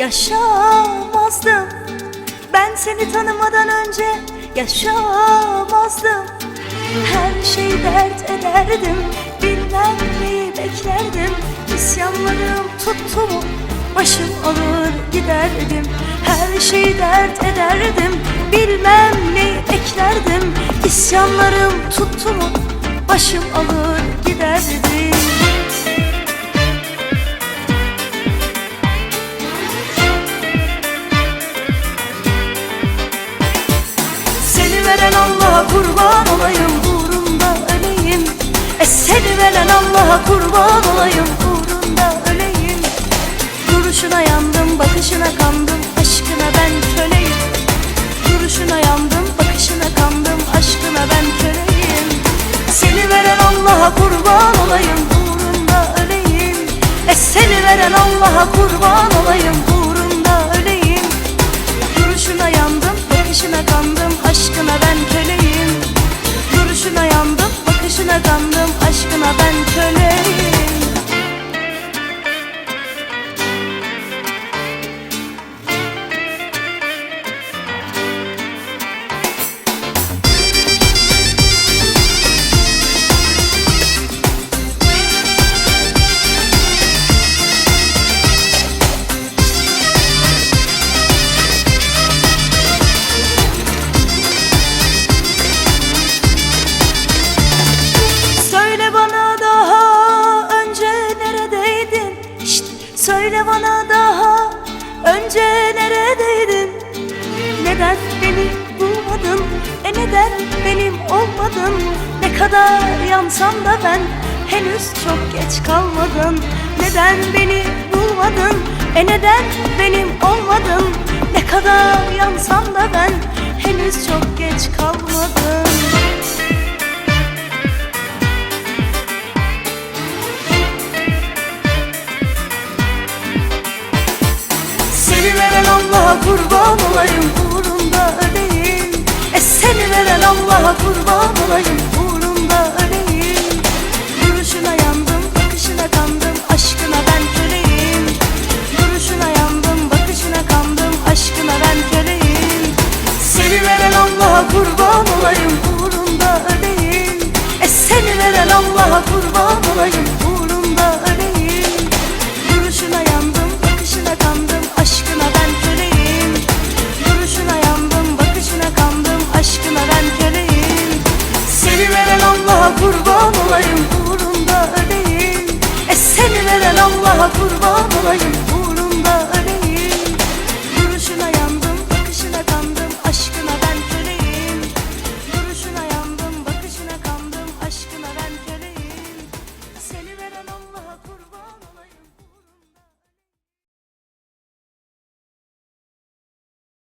yaşamazdım. Ben seni tanımadan önce yaşamazdım. Her şeyi dert ederdim Bilmem neyi beklerdim. İsyanlarım tuttu mu Başım alır giderdim. Her şeyi dert ederdim Bilmem neyi eklerdim. İsyanlarım tuttu mu Başım alır giderdim seni veren Allah'a kurban olayım. Uğrunda öleyim. Duruşuna yandım bakışına kandım. Aşkına ben köleyim. Duruşuna yandım bakışına kandım. Aşkına ben köleyim. Seni veren Allah'a kurban olayım. Uğrunda öleyim. E seni veren Allah'a kurban olayım. Uğrunda öleyim. Duruşuna yandım, bakışına kandım, aşkına ben köleyim. Duruşuna yandım, bakışına kandım, aşkına ben köleyim önce neredeydin? Neden beni bulmadın? E neden benim olmadın? Ne kadar yansam da ben henüz çok geç kalmadın. Neden beni bulmadın? E neden benim olmadın? Kurban olayım uğrunda öleyim E seni veren Allah'a kurban olayım uğrunda öleyim Duruşuna yandım bakışına kandım aşkına ben köleyim. Duruşuna yandım bakışına kandım aşkına ben köleyim. Seni veren Allah'a kurban olayım uğrunda öleyim E seni veren Allah'a kurban olayım, uğrunda